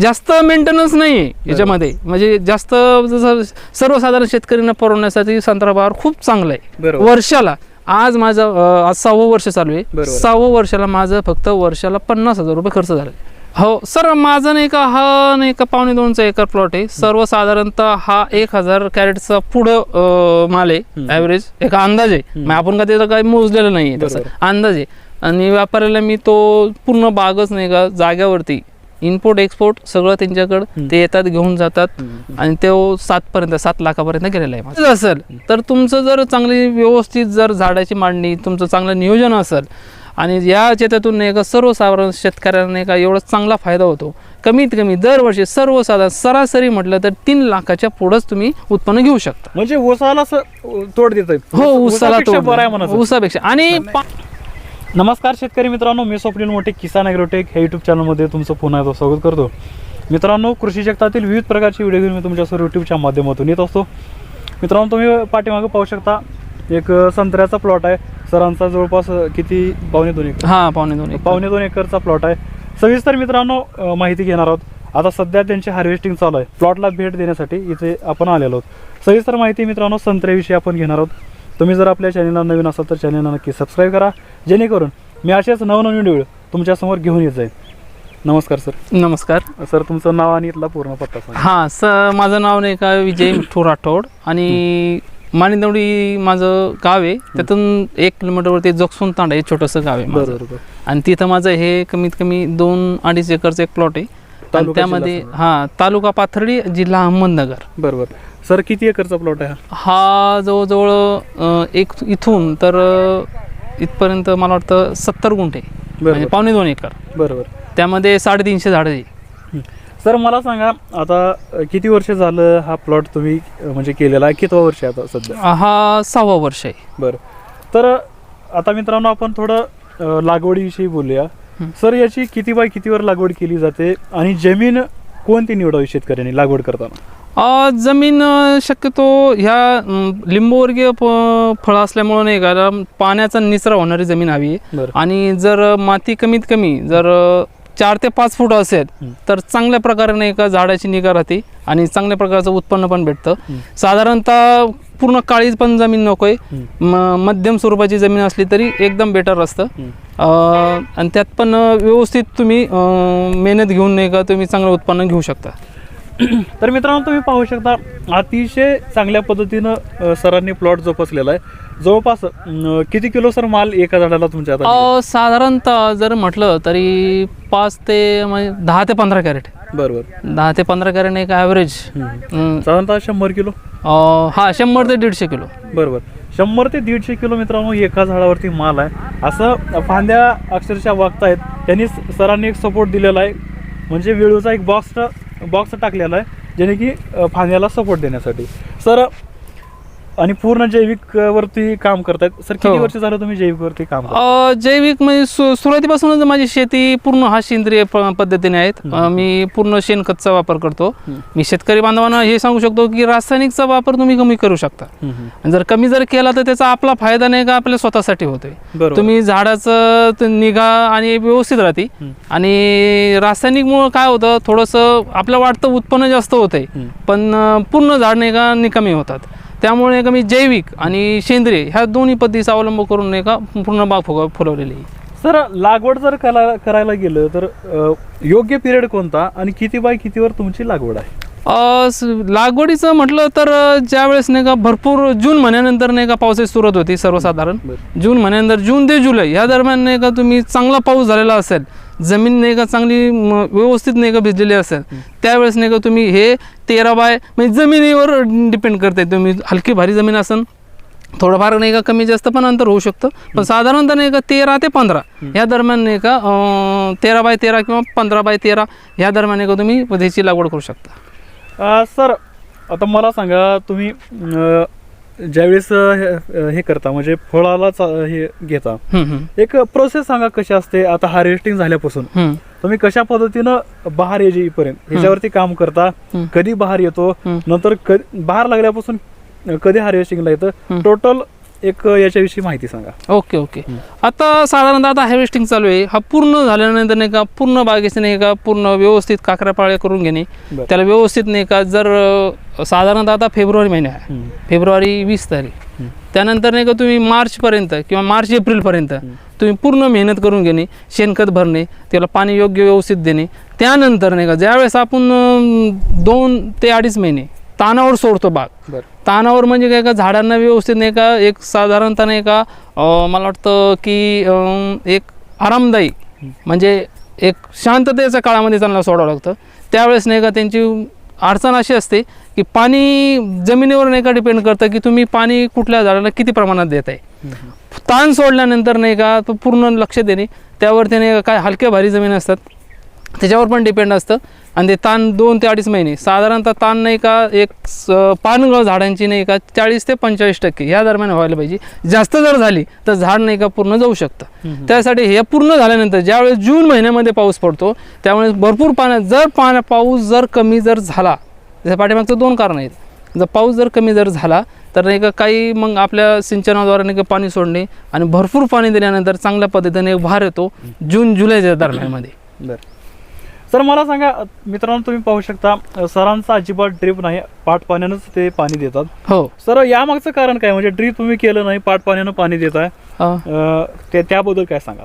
जास्त मेंटेनन्स नाही आहे याच्यामध्ये म्हणजे जास्त जसं सर्वसाधारण शेतकऱ्यांना परवडण्यासाठी संत्रा बहार खूप चांगलं आहे. वर्षाला आज माझं अं, आज सहावं वर्ष चालू आहे. बरोबर. सहावं वर्षाला माझं फक्त वर्षाला पन्नास हजार रुपये खर्च झाला. हो सर माझं नाही का हा नाही का पावणे दोनचा एकर प्लॉट आहे. सर्वसाधारणतः हा एक हजार कॅरेटचा पुढं अं, माल आहे. ॲव्हरेज एक अंदाज आहे. मग आपण का त्याचं काही मोजलेलं नाही आहे तसं. बरोबर. अंदाज आहे. आणि व्यापाऱ्याला मी तो पूर्ण बागच नाही का जाग्यावरती इम्पोर्ट एक्सपोर्ट सगळं त्यांच्याकडं. ते येतात घेऊन जातात. आणि तो सातपर्यंत सात लाखापर्यंत गेलेला आहे माझं. असेल. तर तुमचं जर चांगली व्यवस्थित जर झाडाची मांडणी तुमचं चांगलं नियोजन असेल आणि या नाही का सर्वसाधारण शेतकऱ्यांना का एवढा चांगला फायदा होतो. कमीत कमी दरवर्षी सर्वसाधारण सरासरी म्हटलं तर तीन लाखाच्या पुढंच तुम्ही उत्पन्न घेऊ शकता. म्हणजे असं तोड देत हो उसाला तो बरं आहे म्हणायचं ऊसापेक्षा. आणि नमस्कार शेतकरी मित्रांनो मी स्वप्नील मोठे किसान ॲग्रोटेक. ह्या यूट्यूब चॅनलमध्ये तुमचं पुन्हा एकदा स्वागत करतो. मित्रांनो कृषी जगतातील विविध प्रकारची व्हिडिओ घेऊन मी तुमच्यासमोर यूट्यूबच्या माध्यमातून येत असतो. मित्रांनो तुम्ही पाठीमागं पाहू शकता एक संत्र्याचा प्लॉट आहे. सरांचा जवळपास किती? पावणे दोन एकर. हा पावणे दोन. पावणे दोन एकरचा प्लॉट आहे. सविस्तर मित्रांनो माहिती घेणार आहोत. आता सध्या त्यांची हार्वेस्टिंग चालू आहे. प्लॉटला भेट देण्यासाठी इथे आपण आलेलो आहोत. सविस्तर माहिती मित्रांनो संत्र्याविषयी आपण घेणार आहोत. तुम्ही जर आपल्या चॅनलला नवीन असाल तर चॅनलला नक्की सबस्क्राईब करा. जेणेकरून मी असेच नवनवीन व्हिडिओ तुमच्यासमोर घेऊन येत जाईल नमस्कार सर नमस्कार. सर तुमचं नाव आणि इथला पूर्ण पत्ता सांगा. हां स माझं नाव नाही का विजय मिठू राठोड आणि माणिदवडी माझं गाव आहे. त्यातून एक किलोमीटरवरती जगसून तांडा हे छोटंसं गाव आहे. बरोबर आणि तिथं माझं हे कमीत कमी दोन अडीच एकरचं एक प्लॉट आहे. आणि तालुका त्यामध्ये हां तालुका पाथर्डी जिल्हा अहमदनगर. बरोबर. सर किती एकरचा प्लॉट आहे हा? हा जवळजवळ अं, एक इथून तर अं, इथपर्यंत मला वाटतं सत्तर गुंठे. म्हणजे पावणे दोन एकर. बरोबर. त्यामध्ये साडेतीनशे झाडं आहे. हं. सर मला सांगा आता अ, किती वर्ष झालं हा प्लॉट तुम्ही अ, म्हणजे केलेला? आहे कितवा वर्ष आहे आता सध्या? हा सहावा वर्ष आहे. बरं. तर आता मित्रांनो आपण थोडं अ, लागवडीविषयी बोलूया. सर याची किती बाय कितीवर लागवड केली जाते आणि जमीन कोणती निवडावी शेतकऱ्यांनी लागवड करताना जमीन शक्यतो ह्या लिंबूवर्गीय फळं असल्यामुळं नाही का पाण्याचा निचरा होणारी जमीन हवी आणि जर माती कमीत कमी जर चार ते पाच फूट असेल. तर चांगल्या प्रकारे नाही का झाडाची निगा राहते आणि चांगल्या प्रकारचं उत्पन्न पण भेटतं. साधारणतः पूर्ण काळी पण जमीन नको आहे मध्यम स्वरूपाची जमीन असली तरी एकदम बेटर असतं. अ, आणि त्यात पण व्यवस्थित तुम्ही मेहनत घेऊन नाही का तुम्ही चांगलं उत्पन्न घेऊ शकता. तर मित्रांनो तुम्ही पाहू शकता अतिशय चांगल्या पद्धतीनं सरांनी प्लॉट जोपासलेला आहे. जवळपास अ, किती किलो सर माल एका झाडाला तुमच्या आता अ, साधारणतः जर म्हटलं तरी पाच ते म्हणजे दहा ते पंधरा कॅरेट. बरोबर. दहा ते पंधरा कॅरेट एक ॲव्हरेज. साधारणतः शंभर किलो? हा शंभर ते दीडशे किलो. बरोबर. शंभर ते दीडशे किलो मित्रांनो एका झाडावरती माल आहे. असं फांद्या अक्षरशः वागतायत. त्यांनी स- सरांनी एक सपोर्ट दिलेला आहे. म्हणजे वेळूचा एक बॉक्स बॉक्स टाकलेला आहे. जेणे की अ, फांद्याला सपोर्ट देण्यासाठी. सर आणि पूर्ण जैविक वरती काम करतायत सर किती हो. वर्ष झालं तुम्ही जैविक वरती काम करताय? अ, जैविक म्हणजे सु सुरुवातीपासूनच माझी शेती पूर्ण हा सेंद्रिय प- पद्धतीने आहेत अ, मी पूर्ण शेणखतचा वापर करतो. मी शेतकरी बांधवांना हे सांगू शकतो की रासायनिकचा वापर तुम्ही कमी करू शकता. आणि जर कमी जर केला तर त्याचा आपला फायदा नाही का आपल्या स्वतःसाठी होतोय बरोबर तुम्ही झाडाचं त- निगा आणि व्यवस्थित राहते हं. आणि रासायनिकमुळं काय होतं थोडंसं आपलं वाटतं उत्पन्न जास्त होतंय. पण अं, पूर्ण झाड नाही का निकामी होतात त्यामुळे का मी जैविक आणि सेंद्रिय ह्या दोन्ही पद्धतीचा अवलंब करून नाही का पूर्ण बाग फुग फुलवलेली आहे. सर लागवड जर करा करायला गेलं तर अ, योग्य पिरियड कोणता आणि किती बाय कितीवर तुमची लागवड आहे? अ, स- लागवडीचं म्हटलं तर अ, ज्यावेळेस नाही का भरपूर जून महिन्यानंतर नाही का पावसाची सुरुवात होती सर्वसाधारण. जून महिन्यानंतर जून ते जुलै ह्या दरम्यान नाही का तुम्ही चांगला पाऊस झालेला असेल जमीन नाही का चांगली व्यवस्थित नाही का भिजलेली असेल त्यावेळेस नाही का तुम्ही हे तेरा बाय म्हणजे जमिनीवर डिपेंड करते तुम्ही. हलकी भारी जमीन असेल थोडंफार नाही का कमी जास्त पण अंतर होऊ शकतं. पण साधारणतः नाही का तेरा ते पंधरा. ह्या दरम्यान नाही का तेरा बाय तेरा किंवा पंधरा बाय तेरा ह्या दरम्यान नाही का तुम्ही त्याची लागवड करू शकता. सर आता मला सांगा तुम्ही ज्यावेळेस हे- हे करता म्हणजे फळाला चा- हे घेता हम्म, एक प्रोसेस सांगा कशी असते आता हार्वेस्टिंग झाल्यापासून हम्म. तुम्ही कशा पद्धतीनं बहार येईपर्यंत ह्याच्यावरती काम करता हम्म. कधी बहार येतो हम्म. नंतर क- बहार लागल्यापासून कधी हार्वेस्टिंगला येतं हम्म. टोटल एक याच्याविषयी माहिती सांगा. Okay okay. आता साधारणतः आता हार्वेस्टिंग चालू आहे. हा पूर्ण झाल्यानंतर नाही का पूर्ण बागेचे नाही का पूर्ण व्यवस्थित काकऱ्यापाळ्या करून घेणे. त्याला व्यवस्थित नाही का जर साधारणतः आता फेब्रुवारी महिना आहे. फेब्रुवारी वीस तारीख. त्यानंतर नाही का तुम्ही मार्चपर्यंत किंवा मार्च एप्रिलपर्यंत तुम्ही पूर्ण मेहनत करून घेणे शेणखत भरणे त्याला पाणी योग्य व्यवस्थित देणे. त्यानंतर नाही का ज्यावेळेस आपण दोन ते अडीच महिने तानावर सोडतो बाग. बरं. तानावर म्हणजे काय का झाडांना व्यवस्थित नाही का एक साधारणतः नाही का मला वाटतं की एक आरामदायी म्हणजे एक शांततेच्या काळामध्ये त्यांना सोडावं लागतं. त्यावेळेस नाही का त्यांची अडचण अशी असते की पाणी जमिनीवर नाही का डिपेंड करतं की तुम्ही पाणी कुठल्या झाडाला किती प्रमाणात देत आहे ताण सोडल्यानंतर नाही का तो पूर्ण लक्ष देणे त्यावरती नाही का काय हलक्या भारी जमीन असतात. त्याच्यावर पण डिपेंड असतं. आणि ते ताण दोन ते अडीच महिने. साधारणतः ताण नाही का एक स- पानगळ झाडांची नाही का चाळीस ते पंचेचाळीस टक्के. ह्या दरम्यान व्हायला पाहिजे. जास्त जर झाली तर झाड नाही का पूर्ण जाऊ शकतं. त्यासाठी हे पूर्ण झाल्यानंतर ज्यावेळेस जून महिन्यामध्ये पाऊस पडतो त्यामुळे भरपूर पाण्यात जर पाण्या पाऊस जर कमी जर झाला त्याच्या पाठीमागचं दोन कारण आहेत. जर पाऊस जर कमी जर झाला तर नाही का काही मग आपल्या सिंचनाद्वारे नाही का पाणी सोडणे आणि भरपूर पाणी दिल्यानंतर चांगल्या पद्धतीने भार येतो जून जुलैच्या दरम्यानमध्ये. बरं. सर मला सांगा मित्रांनो तुम्ही पाहू शकता सरांचा अजिबात ड्रीप नाही पाट पाण्यानंच ते पाणी देतात. हो. सर यामागचं कारण काय? म्हणजे ड्रीप तुम्ही केलं नाही पाट पाण्यानं पाणी देत आहे ते त्याबद्दल काय सांगा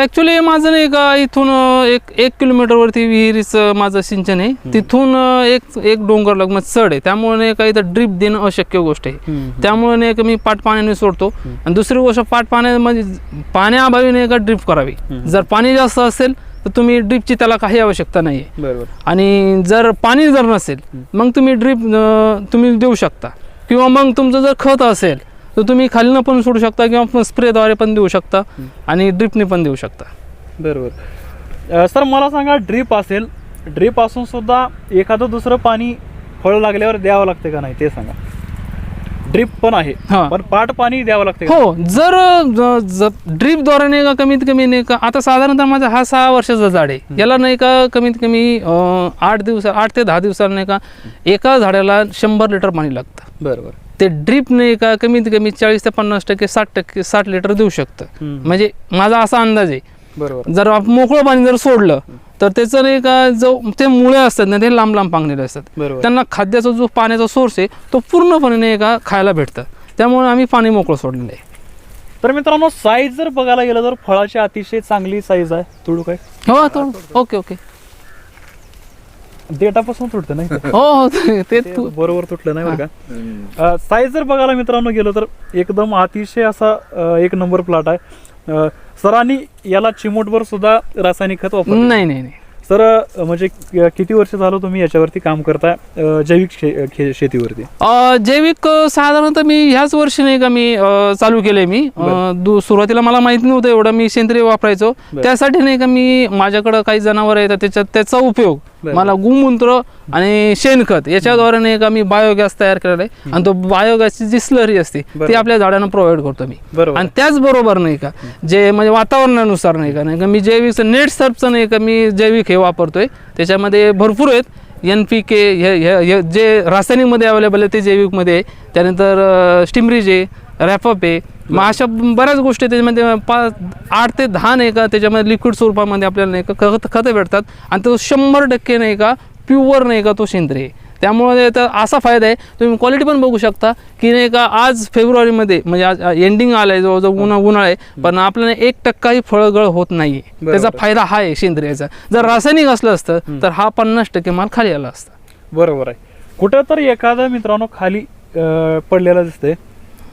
ॲक्च्युली माझं नाही का इथून एक एक किलोमीटरवरती विहिरीचं माझं सिंचन आहे. तिथून एक एक डोंगर लग चढ आहे. त्यामुळे नाही का इथं ड्रीप देणं अशक्य गोष्ट आहे. त्यामुळे नाही का मी पाट पाण्याने सोडतो. आणि दुसरी गोष्ट पाट पाण्यामध्ये पाण्याअभावी नाही का ड्रीप करावी. जर पाणी जास्त असेल तर तुम्ही ड्रीपची त्याला काही आवश्यकता नाही आहे बरोबर. आणि जर पाणी जर नसेल मग तुम्ही ड्रीप तुम्ही देऊ शकता. किंवा मग तुमचं जर खत असेल तर तुम्ही खालीनं पण सोडू शकता किंवा स्प्रेद्वारे पण देऊ शकता आणि ड्रिपने पण देऊ शकता. बरोबर. सर मला सांगा ड्रीप असेल ड्रीप असून सुद्धा एखादं दुसरं पाणी फळ लागल्यावर द्यावं लागते का नाही ते सांगा. ड्रीप पण आहे. हा. पण पाट पाणी द्यावं लागते? हो जर ड्रीपद्वारे नाही का कमीत कमी नाही का आता साधारणतः माझा हा सहा वर्षाचा झाड आहे. याला नाही का कमीत कमी अं, आठ दिवस आठ ते दहा दिवसाला नाही का एका झाडाला शंभर लिटर पाणी लागतं. बरोबर. ते ड्रीप नाही का कमीत कमी चाळीस ते पन्नास टक्के साठ टक्के साठ लिटर देऊ शकतं. हम्म. म्हणजे माझा असा अंदाज आहे. बरोबर. जर आप- मोकळं पाणी जर सोडलं तर त्याचं नाही का जो ते मुळे असतात ना ते लांब लांब पांगलेले असतात. बरोबर. त्यांना खाद्याचा जो पाण्याचा सोर्स आहे तो पूर्णपणे नाही का खायला भेटतं. त्यामुळे आम्ही पाणी मोकळं सोडलेलं आहे. तर मित्रांनो साईज जर बघायला गेलं तर फळाची अतिशय चांगली साईज आहे. तुडू काय? हो तो ओके ओके. देटापासून तुटतं नाही? हो हो ते- बरोबर तुटलं नाही का? साईज जर बघायला मित्रांनो गेलो तर एकदम अतिशय असा एक नंबर प्लॉट आहे. सरांनी याला चिमोटभर सुद्धा रासायनिक खत वापर नाही. नाही नाही सर म्हणजे किती वर्ष झालं तुम्ही याच्यावरती काम करताय जैविक शे- शेतीवरती? जैविक साधारणतः मी ह्याच वर्षी नाही का मी चालू केलंय मी. सुरुवातीला मला माहिती नव्हतं एवढं मी सेंद्रिय वापरायचो. त्यासाठी नाही का मी माझ्याकडं काही जनावर आहेत त्याच्यात त्याचा उपयोग. मला गुमूत्र आणि शेणखत याच्याद्वारे नाही का मी बायोगॅस तयार केलेला आहे. आणि तो बायोगॅसची जी स्लरी असते ती. आपल्या झाडांना प्रोव्हाइड करतो मी बरोबर. आणि त्याचबरोबर नाही का जे म्हणजे वातावरणानुसार नाही का नाही का मी जैविक नेट सर्पचं नाही का मी जैविक हे वापरतोय. त्याच्यामध्ये भरपूर आहेत. एन पी के हे जे रासायनिकमध्ये अवेलेबल आहे ते जैविकमध्ये आहे. त्यानंतर स्टिमरीज आहे रॅपअप आहे. मग अशा बऱ्याच गोष्टी त्याच्यामध्ये पाच आठ ते दहा नाही का त्याच्यामध्ये लिक्विड स्वरूपामध्ये आपल्याला नाही का खत खतं भेटतात. आणि तो शंभर टक्के नाही का प्युअर नाही का तो सेंद्रिय. त्यामुळे तर असा फायदा आहे. तुम्ही क्वालिटी पण बघू शकता की नाही का आज फेब्रुवारीमध्ये म्हणजे आज एंडिंग आलं आहे जवळजवळ उन्हा उन्हाळा आहे. पण आपल्याला एक टक्काही फळगळ होत नाही. त्याचा फायदा हा आहे सेंद्रियाचा. जर रासायनिक असलं असतं तर हा पन्नास टक्के माल खाली आला असता. बरोबर आहे. कुठं तर एखादं मित्रांनो खाली पडलेलं दिसतंय.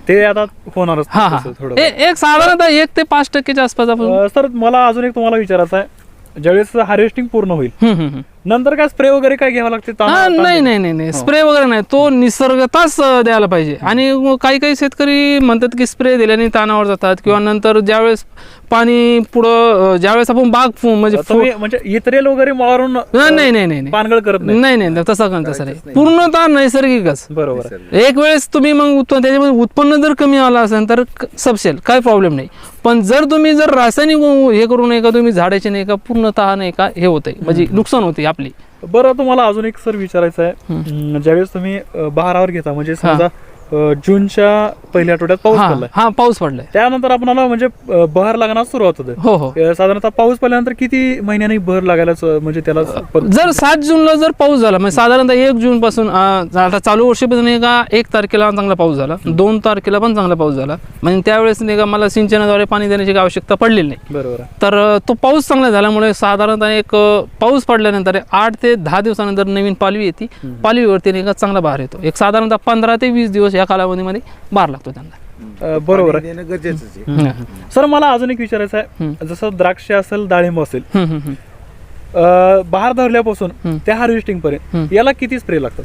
ते आता होणारच हा हा. तसं थोडं ए- एक साधारणतः एक ते पाच टक्केच्या आसपास आपण अ, सर मला अजून एक तुम्हाला विचारायचं आहे. ज्यावेळेस हार्वेस्टिंग पूर्ण होईल हम्म, हम्म, हम्म. नंतर काय स्प्रे वगैरे काय घ्यावं लागते? हा तांदूळ? नाही नाही नाही नाही. स्प्रे वगैरे नाही. तो निसर्गताच अं, द्यायला पाहिजे. आणि मग काही काही शेतकरी म्हणतात की स्प्रे दिल्याने तानावर जातात किंवा नंतर ज्यावेळेस पाणी पुढं अं, ज्यावेळेस आपण बाग फु- म्हणजे फु- तुम्ही म्हणजे इतरेल वगैरे मारून नाही नाही नाही नाही पानगळ करत नाही. नाही नाही तसं का तसं नाही. पूर्णतः नैसर्गिकच. बरोबर. आहे. एक वेळेस तुम्ही मग उत्पन्न त्याच्यामध्ये उत्पन्न जर कमी आलं असेल तर क- सबसेल काय प्रॉब्लेम नाही. पण जर तुम्ही जर रासायनिक हे करू नये का तुम्ही झाडाचे नाही का पूर्णतः नाही का हे होतंय. म्हणजे नुकसान होते आपली. बरं तुम्हाला अजून एक सर विचारायचं आहे. ज्यावेळेस तुम्ही बहारावर घेता म्हणजे समजा जूनच्या पहिल्या आठवड्यात पाऊस हा पडलाय. हा पाऊस पडलाय. त्यानंतर आपणाला म्हणजे अं, बहर लागण्यास सुरुवात होते. हो हो. अं, साधारणतः पाऊस पडल्यानंतर किती महिन्यांनी बहर लागायला स- म्हणजे त्याला जर सात जूनला जर पाऊस झाला म्हणजे साधारणतः एक जून पासून आता चालू वर्षीपासून नाही का एक तारखेला चांगला पाऊस झाला. दोन तारखेला पण चांगला पाऊस झाला. म्हणजे त्यावेळेस नाही का मला सिंचनाद्वारे पाणी देण्याची काही आवश्यकता पडलेली नाही. बरोबर आहे. तर अ, तो पाऊस चांगला झाल्यामुळे साधारणतः एक अ, पाऊस पडल्यानंतर आठ ते दहा दिवसानंतर नवीन पालवी येते. पालवीवरती नाही का चांगला बहार येतो. एक साधारणतः पंधरा ते वीस दिवस या कालावधीमध्ये बहार लागतो त्यांना. अं, बरोबर आहे. देणं गरजेचंच आहे. सर मला अजून एक विचारायचं आहे. जसं द्राक्ष असेल डाळिंब असेल हम्म, हम्म, हम्म. अं, बहार धरल्यापासून. त्या हार्वेस्टिंग पर्यंत. याला किती स्प्रे लागतात?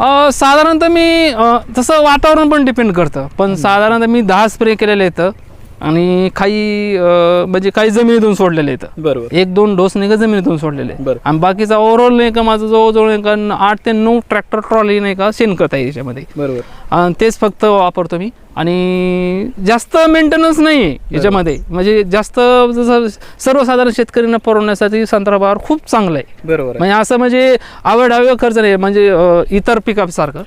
अ, साधारणतः मी अ, तसं वातावरण पण डिपेंड करतं. पण साधारणतः मी दहा स्प्रे केलेले आहेत. आणि काही अ, म्हणजे काही जमिनीतून सोडलेले आहेत. बरोबर. एक दोन डोस नाही का जमिनीतून सोडलेले बरं. आणि बाकीचा ओव्हरऑल नाही का माझं जवळजवळ नाही का न- आठ ते नऊ ट्रॅक्टर ट्रॉली नाही का शेणखत आहे याच्यामध्ये. बरोबर. आणि तेच फक्त वापरतो मी. आणि जास्त मेंटेनन्स नाही आहे याच्यामध्ये. म्हणजे जास्त जसं सर्वसाधारण शेतकऱ्यांना परवडण्यासाठी संत्रा बहार खूप चांगला आहे. बरोबर. म्हणजे असं म्हणजे आवड हवे खर्च नाही. म्हणजे अ, इतर पिकअप सारखं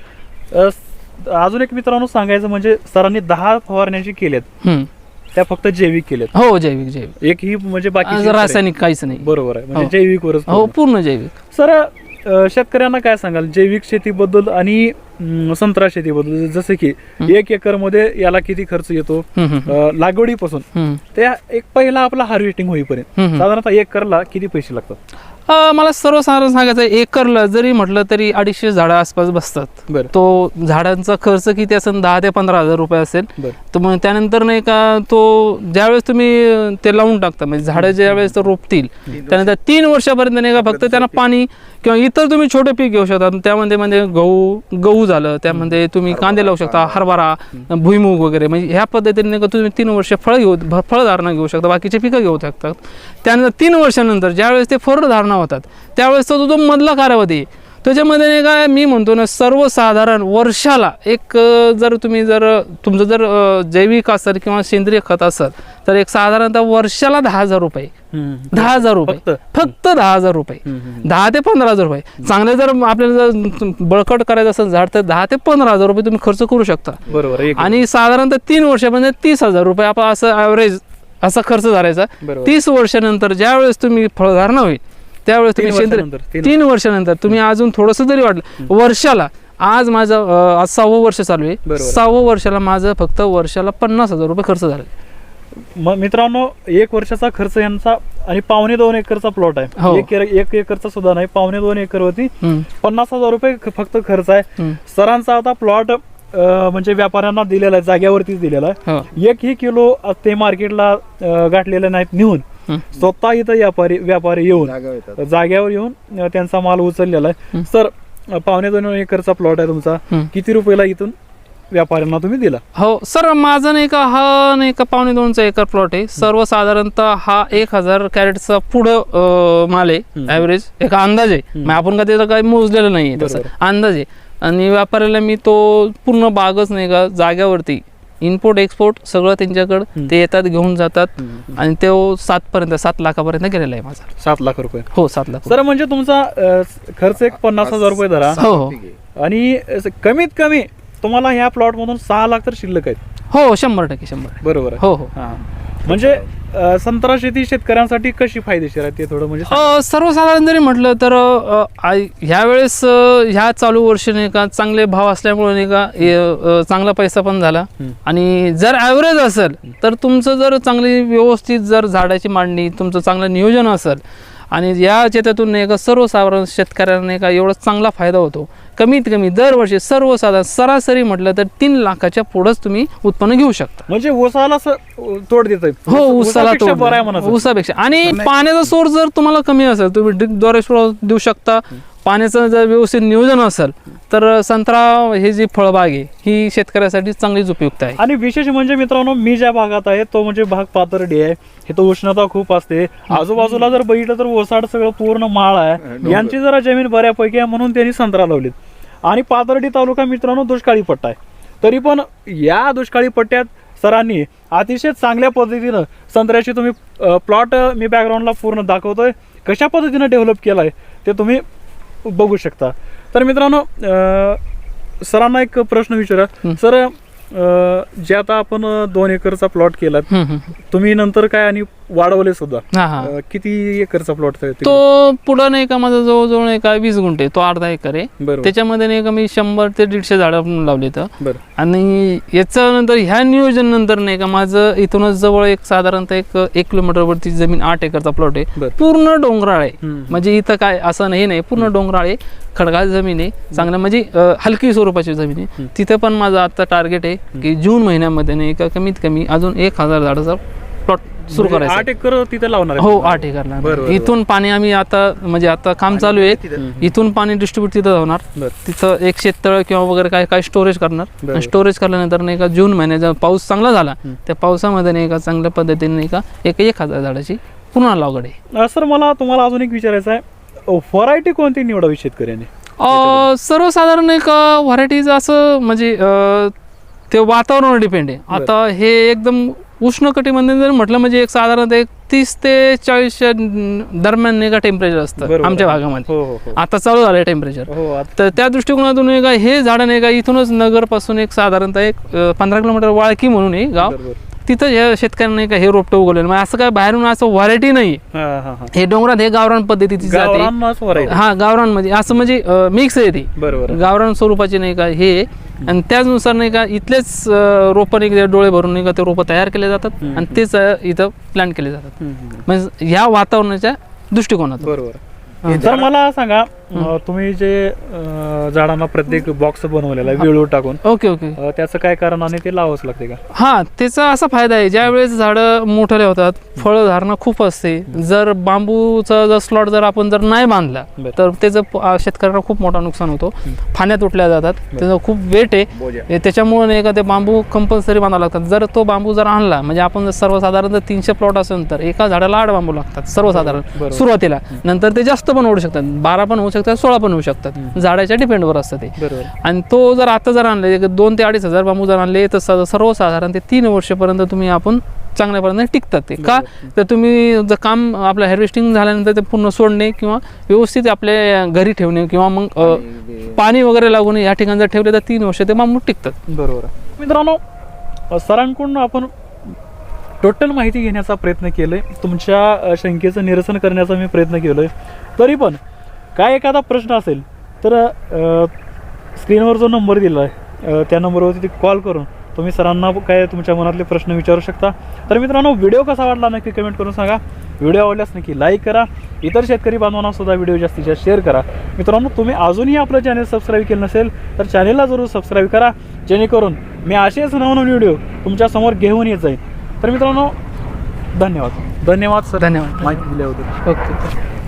अं, स- अजून एक मित्रांनो सांगायचं म्हणजे सरांनी दहा फवारण्याची केल्यात हम्म. त्या फक्त जैविक केल्यात. हो जैविक जैविक. एक ही म्हणजे बाकी आज रासायनिक काहीच नाही. बरोबर आहे. म्हणजे हो. जैविक वरच हो पूर्ण जैविक. सर अं, शेतकऱ्यांना काय सांगाल? जैविक शेतीबद्दल आणि संत्रा शेतीबद्दल जसं की एक एकरमध्ये याला किती खर्च येतो? हम्म, हम्म, अं, लागवडीपासून. हम्म. ते एक पहिला आपला हार्वेस्टिंग होईपर्यंत. हम्म. साधारणतः एक करला किती पैसे लागतात? मला सर्वसाधारण सांगायचं एकरला जरी म्हटलं तरी अडीचशे झाडं आसपास बसतात. तो झाडांचा खर्च किती असेल? दहा ते पंधरा हजार रुपये असेल. तर मग त्यानंतर नाही का तो ज्यावेळेस तुम्ही ते लावून टाकता म्हणजे झाडं ज्यावेळेस ते रोपतील त्यानंतर तीन वर्षापर्यंत नाही का फक्त त्यांना पाणी किंवा इतर तुम्ही छोटे पीक घेऊ शकता. त्यामध्ये म्हणजे गहू गहू झालं त्यामध्ये तुम्ही कांदे लावू शकता हरभरा. भुईमूग वगैरे. म्हणजे ह्या पद्धतीने का तुम्ही तीन वर्ष फळ घेऊ फळधारणा घेऊ शकता बाकीचे पिकं घेऊ शकतात त्यानंतर तीन वर्षानंतर ज्यावेळेस ते फळधारणा होतात त्यावेळेस तो जो मधला कालावधी त्याच्यामध्ये नाही काय मी म्हणतो ना सर्वसाधारण वर्षाला एक जर तुम्ही जर तुमचं जर जैविक असेल किंवा सेंद्रिय खत असेल तर एक साधारणतः वर्षाला दहा हजार रुपये. दहा हजार रुपये फक्त? दहा हजार रुपये. दहा ते पंधरा हजार रुपये चांगले जर आपल्याला जर बळकट करायचं असेल झाड तर दहा ते पंधरा हजार रुपये तुम्ही खर्च करू शकता बरोबर आणि साधारणतः तीन वर्षापर्यंत तीस हजार रुपये आपण असं ॲव्हरेज असा खर्च बरोबर. तीस वर्षानंतर ज्यावेळेस तुम्ही फळधारणा होईल त्यावेळेस तीन तुम्ही सेंद्रिय तीन- वर्षानंतर तुम्ही अजून थोडंसं जरी वाटलं वर्षाला आज माझं आज सहावं वर्ष चालू आहे. सहावं वर्षाला माझं फक्त वर्षाला पन्नास हजार रुपये खर्च झाला म- मित्रांनो एक वर्षाचा खर्च यांचा आणि पावणे दोन एकरचा प्लॉट आहे हो. एक एक एकरचा सुद्धा नाही पावणे दोन एकर वरती हम्म, पन्नास हजार रुपये फक्त खर्च आहे. सरांचा आता प्लॉट म्हणजे व्यापाऱ्यांना दिलेला आहे जाग्यावरतीच दिलेला आहे हो. एकही किलो ते मार्केटला गाठलेले नाहीत नेऊन. स्वतः इथं व्यापारी व्यापारी येऊन जाग्यावर येऊन त्यांचा माल उचललेला आहे. सर पावणे दोन एकरचा प्लॉट आहे तुमचा. किती रुपयाला इथून व्यापाऱ्यांना तुम्ही दिला? हो सर माझा नाही का हा नाही का पावणे दोनचा एकर प्लॉट आहे. सर्वसाधारणतः हा एक हजार कॅरेटचा पुढं माल आहे हम्म. ॲव्हरेज एक अंदाज आहे. आपण का त्याला काही मोजलेलं नाही आहे तसं. अंदाज आहे. आणि व्यापाऱ्याला मी तो पूर्ण बागच नाही का जाग्यावरती इम्पोर्ट एक्सपोर्ट सगळं त्यांच्याकडं. ते येतात घेऊन जातात. आणि तो सातपर्यंत सात लाखापर्यंत गेलेला आहे माझा. सात लाख रुपये. हो सात लाख सर म्हणजे तुमचा अ, खर्च एक पन्नास हजार रुपये धरा. हो हो. ठीक आहे. आणि कमीत कमी तुम्हाला ह्या प्लॉट मधून सहा लाख तर शिल्लक आहेत. हो शंभर टक्के शंभर बरोबर आहे. हो हो. हा. म्हणजे अ, संत्रा शेती शेतकऱ्यांसाठी कशी फायदेशीर आहे ते थोडं म्हणजे सांगा. अ, सर्वसाधारण जरी म्हटलं तर अ, आ- ह्यावेळेस अ, ह्या चालू वर्षी नाही का चांगले भाव असल्यामुळे नाही का हे, अ, चांगला पैसा पण झाला हम्म. आणि जर ॲव्हरेज असेल तर तुमचं जर चांगली व्यवस्थित जर झाडाची मांडणी तुमचं चांगलं नियोजन असेल आणि या याच्यातून नाही का सर्वसाधारण शेतकऱ्यांना नाही का एवढा चांगला फायदा होतो. कमीत कमी दरवर्षी सर्वसाधारण सरासरी म्हटलं तर तीन लाखाच्या पुढंच तुम्ही उत्पन्न घेऊ शकता. म्हणजे ऊसाला स- तोड देत हो ऊसाला तोड आणि पाण्याचा सोर्स जर तुम्हाला कमी असेल तुम्ही ड्रिपद्वारे देऊ शकता. पाण्याचं जर व्यवस्थित नियोजन असेल तर संत्रा हे जी फळबाग आहे ही शेतकऱ्यासाठी चांगलीच उपयुक्त आहे. आणि विशेष म्हणजे मित्रांनो मी ज्या भागात आहे तो म्हणजे भाग पातर्डी आहे. हे तो उष्णता खूप असते. आजूबाजूला जर बघितलं तर ओसाड सगळं पूर्ण माळ आहे. यांची जरा जमीन बऱ्यापैकी आहे म्हणून त्यांनी संत्रा लावलीत. आणि पातर्डी तालुका मित्रांनो दुष्काळी पट्टा आहे. तरी पण या दुष्काळी पट्ट्यात सरांनी अतिशय चांगल्या पद्धतीनं संत्र्याची तुम्ही प्लॉट मी बॅकग्राऊंडला पूर्ण दाखवतोय. कशा पद्धतीनं डेव्हलप केलाय ते तुम्ही बघू शकता. तर मित्रांनो सरांना एक प्रश्न विचारा. सर जे आता आपण दोन एकरचा प्लॉट केला. तुम्ही नंतर काय आणि वाढवले सुद्धा? किती एकरचा प्लॉट तो? पुढं नाही का माझा जवळजवळ नाही का वीस गुंठे तो अर्धा एकर आहे. त्याच्यामध्ये नाही का मी शंभर ते दीडशे झाडं लावले तर आणि याचं नंतर ह्या नियोजन नंतर नाही का माझं इथूनच जवळ एक साधारणतः एक एक किलोमीटरवरती जमीन आठ एकरचा प्लॉट आहे. पूर्ण डोंगराळ आहे. म्हणजे इथं काय असं नाही नाही पूर्ण डोंगराळ आहे. खडगाळ जमीन आहे चांगलं म्हणजे अं, हलकी स्वरूपाची जमीन. आहे. तिथं पण माझं आता टार्गेट आहे की जून महिन्यामध्ये नाही का कमीत कमी अजून एक हजार झाडाचा प्लॉट सुरू म्हणजे करायचा आठ एकर तिथे लावणार आहे. हो आठ एकरला बरं, बरं. इथून पाणी आम्ही आता म्हणजे आता काम चालू आहे. इथून पाणी डिस्ट्रीब्यूट तिथं होणार. बरं. तिथं एक शेततळ किंवा वगैरे काय काय स्टोरेज करणार. स्टोरेज केल्यानंतर नाही का जून महिन्याचा पाऊस चांगला झाला. त्या पावसामध्ये नाही का चांगल्या पद्धतीने नाही का एक एक हजार झाडाची पुन्हा लागवड आहे. अं, सर मला तुम्हाला अजून एक विचारायचं आहे. व्हरायटी कोणती निवडावी शेतकऱ्याने? सर्वसाधारण एक व्हरायटीज असं म्हणजे ते वातावरणावर डिपेंड आहे. आता हे एकदम उष्ण कटिबंधीय जर म्हटलं म्हणजे एक साधारणतः एक तीस ते चाळीसच्या दरम्यान का टेम्परेचर असतं. आमच्या भागामध्ये. हो हो हो. आता चालू झालंय टेम्परेचर हो तर त्या दृष्टिकोनातून हे झाडं नाही का इथूनच नगरपासून एक साधारणतः एक पंधरा किलोमीटर वाळकी म्हणून आहे गाव. तिथं या शेतकऱ्यांना का हे रोपटं उगवलेलं म्हणजे असं काय बाहेरून असं व्हरायटी नाही. हा डोंगरात हे गावरान पद्धतीची जाते हा गावरानमध्ये. असं म्हणजे मिक्स आहे ती. बरोबर गावरान स्वरूपाचे नाही का हे. आणि त्याचनुसार नाही का इथलेच रोपं नाही डोळे भरून नाही का ते रोपं तयार केले जातात. आणि तेच इथं प्लांट केले जातात. म्हणजे ह्या वातावरणाच्या दृष्टिकोनातून. बरोबर. तर मला सांगा तुम्ही जे झाडांना प्रत्येक बॉक्स बनवलेला आहे वेळू टाकून ओके ओके. त्याचं काय कारण आणि ते लावावंच लागते का? हा त्याचा असा फायदा आहे ज्या वेळेस झाडं मोठाले होतात फळं धारणा खूप असते. जर बांबूचा जर स्लॉट जर आपण जर नाही बांधला. तर त्याचं शेतकऱ्यांना खूप मोठा नुकसान होतो. फाण्या तुटल्या जातात. त्याचं खूप वेट आहे. त्याच्यामुळे नाही का ते बांबू कंपल्सरी बांधावं लागतात. जर तो बांबू जर आणला म्हणजे आपण जर सर्वसाधारणतः तीनशे प्लॉट असेल तर एका झाडाला आठ बांबू लागतात सर्वसाधारण. सुरुवातीला. नंतर ते जास्त पण ओढू शकतात. बारा पण होऊ शकतात. सोळा पण होऊ शकतात. झाडाच्या डिपेंडवर असतं ते. आणि तो जर आता जर आणले दोन ते अडीच हजार बांबू जर आणले तर सर्वसाधारण ते तीन वर्षपर्यंत तुम्ही आपण चांगल्यापर्यंत टिकतात ते. का? तर तुम्ही जर काम आपलं हार्वेस्टिंग झाल्यानंतर ते पूर्ण सोडणे किंवा व्यवस्थित आपल्या घरी ठेवणे किंवा मग पाणी वगैरे. लागून या ठिकाणी जर ठेवले तर तीन वर्ष ते बांबू टिकतात. बरोबर. मित्रांनो सरांकडून आपण टोटल माहिती घेण्याचा प्रयत्न केलोय. तुमच्या शंकेचं निरसन करण्याचा मी प्रयत्न केलोय. तरी पण काय एखादा प्रश्न असेल तर स्क्रीनवर जो नंबर दिला आहे त्या नंबरवरती कॉल करून तुम्ही सरांना काय तुमच्या मनातले प्रश्न विचारू शकता. तर मित्रांनो व्हिडिओ कसा वाटला नक्की कमेंट करून सांगा. व्हिडिओ आवडल्यास नक्की लाईक करा. इतर शेतकरी बांधवांना सुद्धा व्हिडिओ जास्तीत जास्त शेअर करा. मित्रांनो तुम्ही अजूनही आपलं चॅनल सबस्क्राईब केलं नसेल तर चॅनेलला जरूर सबस्क्राईब करा. जेणेकरून मी असेच नवनवीन व्हिडिओ तुमच्यासमोर घेऊन येत जाईल तर मित्रांनो धन्यवाद. धन्यवाद सर. धन्यवाद. माहिती दिल्याबद्दल. ओके.